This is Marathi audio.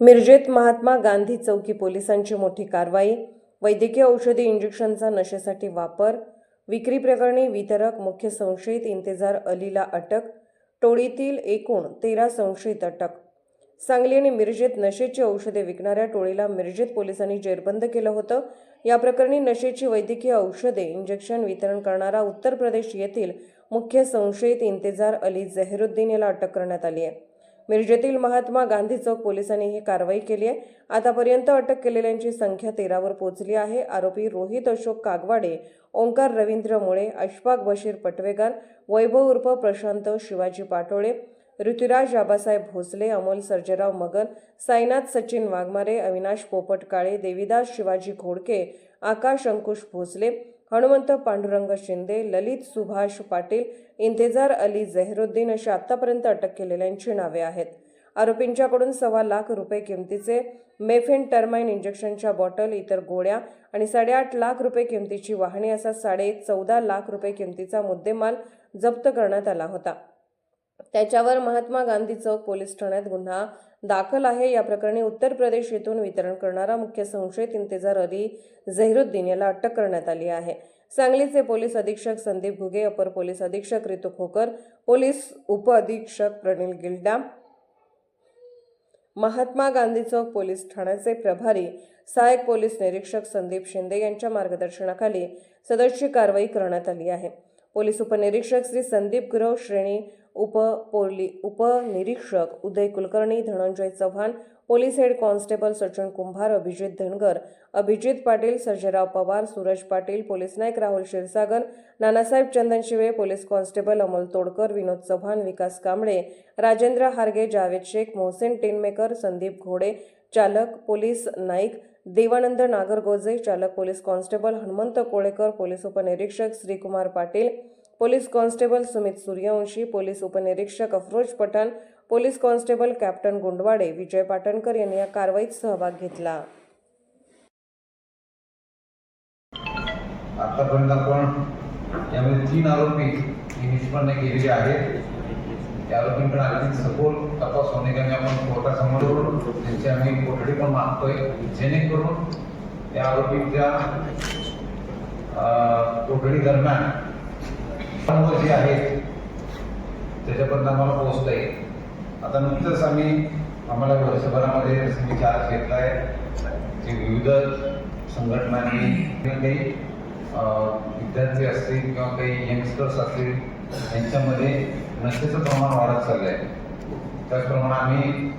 मिरजेत महात्मा गांधी चौकी पोलिसांची मोठी कारवाई वैद्यकीय औषधी इंजेक्शनचा नशेसाठी वापर विक्री प्रकरणी वितरक मुख्य संशयित इंतेजार अलीला अटक टोळीतील एकूण तेरा संशयित अटक. सांगली आणि मिरजेत नशेची औषधे विकणाऱ्या टोळीला मिरजेत पोलिसांनी जेरबंद केलं होतं. या प्रकरणी नशेची वैद्यकीय औषधे इंजेक्शन वितरण करणारा उत्तर प्रदेश येथील मुख्य संशयित इंतेजार अली झहिरुद्दीन याला अटक करण्यात आली आहे. मिरजेतील महात्मा गांधी चौक पोलिसांनी ही कारवाई केली आहे. आतापर्यंत अटक केलेल्यांची संख्या तेरावर पोहोचली आहे. आरोपी रोहित अशोक कागवाडे ओंकार रवींद्र मुळे अशफाक बशीर पटवेकर वैभव उर्फ प्रशांत शिवाजी पाटोळे ऋतुराज बाबासाहेब भोसले अमोल सर्जेराव मगर साईनाथ सचिन वाघमारे अविनाश पोपट काळे देविदास शिवाजी घोडके आकाश अंकुश भोसले हनुमंत पांडुरंग शिंदे ललित सुभाष पाटील इंतेजार अली झहिरुद्दीन अशी आतापर्यंत अटक केलेल्यांची नावे आहेत. आरोपींच्याकडून सव्वा लाख रुपये किमतीचे मेफेन टर्माइन इंजेक्शनच्या बॉटल इतर गोळ्या आणि साडेआठ लाख रुपये किमतीची वाहने असा साडे चौदा लाख रुपये किमतीचा मुद्देमाल जप्त करण्यात आला होता. त्याच्यावर महात्मा गांधी चौक पोलीस ठाण्यात गुन्हा दाखल आहे. या प्रकरणी उत्तर प्रदेश येथून वितरण करणारा मुख्य संशयित इंतेजार अली झहिरुद्दीन याला अटक करण्यात आली आहे. सांगलीचे पोलीस अधीक्षक संदीप घुगे अपर पोलीस अधीक्षक रितू खोकर पोलीस उपअधीक्षक प्रणिल गिल्डा महात्मा गांधी चौक पोलीस ठाण्याचे प्रभारी सहाय्यक पोलीस निरीक्षक संदीप शिंदे यांच्या मार्गदर्शनाखाली सदरची कारवाई करण्यात आली आहे. पोलीस उपनिरीक्षक श्री संदीप गुरव श्रेणी उप पोली उपनिरीक्षक Uday Kulkarni Dhananjay Chavan police head constable Sachin Kumbhar Abhijit Dhangar Abhijit Patil Sarjerao Pawar Suraj Patil police Naik Rahul Kshirsagar Nanasaheb Chandan Shive police constable Amol Todkar Vinod Chavan Vikas Kamble Rajendra Harge Javed Shaikh Mohsen Tinmaker Sandeep Ghode चालक पोलीस नाईक देवानंद नागरगोजे चालक police constable Hanumant Kolekar police उपनिरीक्षक Shrikumar Patil police constable Sumit Suryavanshi police उपनिरीक्षक Afroz Pathan police constable captain Gundwade Vijay Patankar यांनी या कारवाईत सहभाग घेतला. आतापर्यंत आपण यामध्ये तीन आरोपी ही निष्पन्न केलेली आहेत. त्या आरोपींकडे आणखी सखोल तपास होणे होण्याने आपण कोर्टासमोर त्यांची आम्ही कोठडी पण मागतोय जेणेकरून त्या आरोपींच्या कोठडी दरम्यान जे आहेत त्याच्यापर्यंत आम्हाला पोहोचता येईल. आता नुकतंच आम्ही आम्हाला वर्षभरामध्ये मी चार्ज घेतला आहे जे विविध संघटनांनी काही विद्यार्थी असतील किंवा काही यंगस्टर्स असतील यांच्यामध्ये नशेचं प्रमाण वाढत चाललं आहे त्याचप्रमाणे आम्ही